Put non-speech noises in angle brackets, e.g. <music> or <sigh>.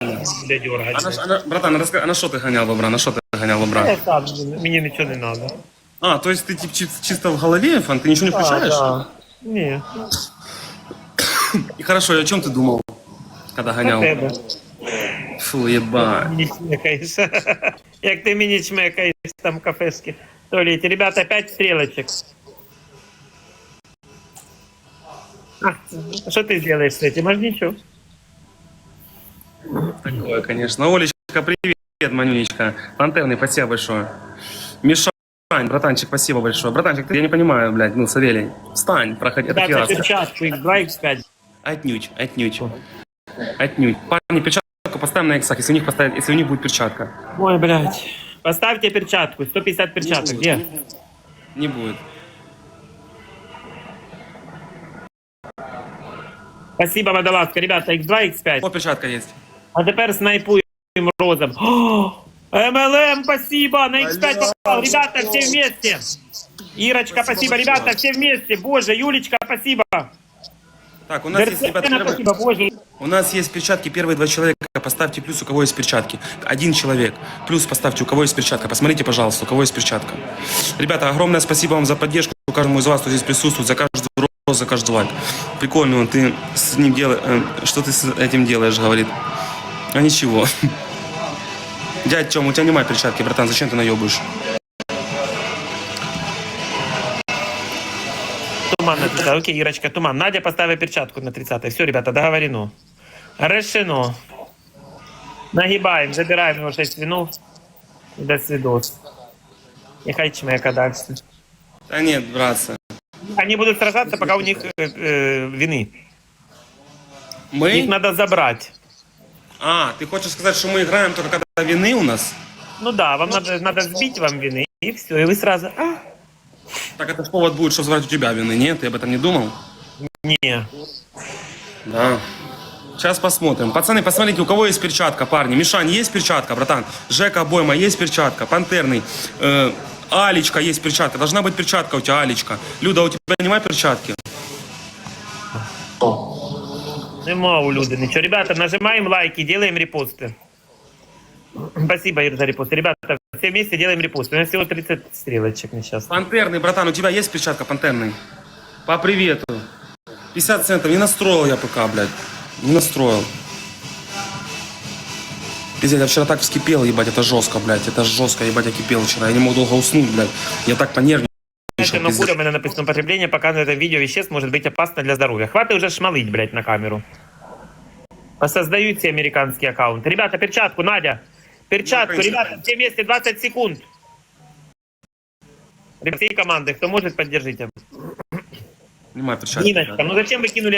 Буде дергати. А на, ш- а на, братан, расскажи, а на що ти ганяв бобра? На що ти ганяв бобра? Я сам, мені нічого не треба. А, то есть ты тип, чи- чисто в голове, фан, ты ничего не включаешь? Ні, И хорошо, и о чем ты думал, когда на гонял? тебе. Фу, еба. Мені чмекаєш. <laughs> Як ти мені чмекаєш там в кафешки. Туалеті. Ребята, 5 стрілочок. А, що ти зробиш з цим? Аж нічого. Такое, конечно. Олечка, привет, Манюнечка. Пантерный, спасибо большое. Мишань, братанчик, спасибо большое. Братанчик, ты, я не понимаю, блядь, ну, Савелий. Встань, проходи. Это фиаско. перчатку, X2, X5. Отнюдь, отнюдь. Отнюдь. Парни, перчатку поставим на иксах, если у них поставить, если у них будет перчатка. Ой, блядь. Поставьте перчатку. 150 перчаток. Где? Не будет. Спасибо, водолазка. Ребята, X2, X5. Вот перчатка есть. А тепер снайпуємо розом. МЛМ, спасибо, на X5 попал. Ребята, все вместе. Ирочка, спасибо. Ребята, все вместе. Боже, Юлечка, спасибо. Так, у нас есть, ребят, Версена, первый- спасибо, Боже. У нас есть перчатки, первые два человека, поставьте плюс, у кого есть перчатки. Один человек, плюс поставьте, у кого есть перчатка. Посмотрите, пожалуйста, у кого есть перчатка. Ребята, огромное спасибо вам за поддержку, каждому из вас, кто здесь присутствует, за каждый рост, за каждый лайк. Прикольно, он, ты с ним делаешь, что ты с этим делаешь, говорит. А ничего. Дядь Тём, у тебя нема перчатки, братан, зачем ты наебываешь? Туман на 30. Окей, Ирочка, туман. Надя поставила перчатку на 30. Все, ребята, договорено. Решено. Нагибаем, забираем его 6 винов. И до свидос. И хай чмека дальше. Да нет, братцы. Они будут сражаться, пока у них э, э, вины. Их Мы? надо забрать. А, ты хочешь сказать, что мы играем только когда вины у нас? Ну да, вам надо, надо сбить вам вины, и все, и вы сразу... А? Так это повод будет, чтобы звать у тебя вины, нет? Ты об этом не думал? Не. Да. Сейчас посмотрим. Пацаны, посмотрите, у кого есть перчатка, парни. Мишань, есть перчатка, братан? Жека Бойма, есть перчатка. Пантерный. Э, Алечка, есть перчатка. Должна быть перчатка у тебя, Алечка. Люда, у тебя нема перчатки? Нема у люди ничего. Ребята, нажимаем лайки, делаем репосты. Спасибо, Ир, за репосты. Ребята, все вместе делаем репосты. У нас всего 30 стрелочек сейчас. Пантерный, братан, у тебя есть перчатка, пантерный? По привету. 50 центов. Не настроил я ПК, блядь. Не настроил. Пиздец, я вчера так вскипел, ебать, это жестко, блядь. Это жестко, ебать, я кипел вчера. Я не мог долго уснуть, блядь. Я так понервничал. Пиздец. куря у меня написано употребление показано это видео веществ может быть опасно для здоровья. Хватит уже шмалыть, блядь, на камеру. Посоздают все американские аккаунты. Ребята, перчатку, Надя. Перчатку, ребята, все вместе 20 секунд. Ребята, всей команды, кто может, поддержите. Ниночка, ну зачем вы кинули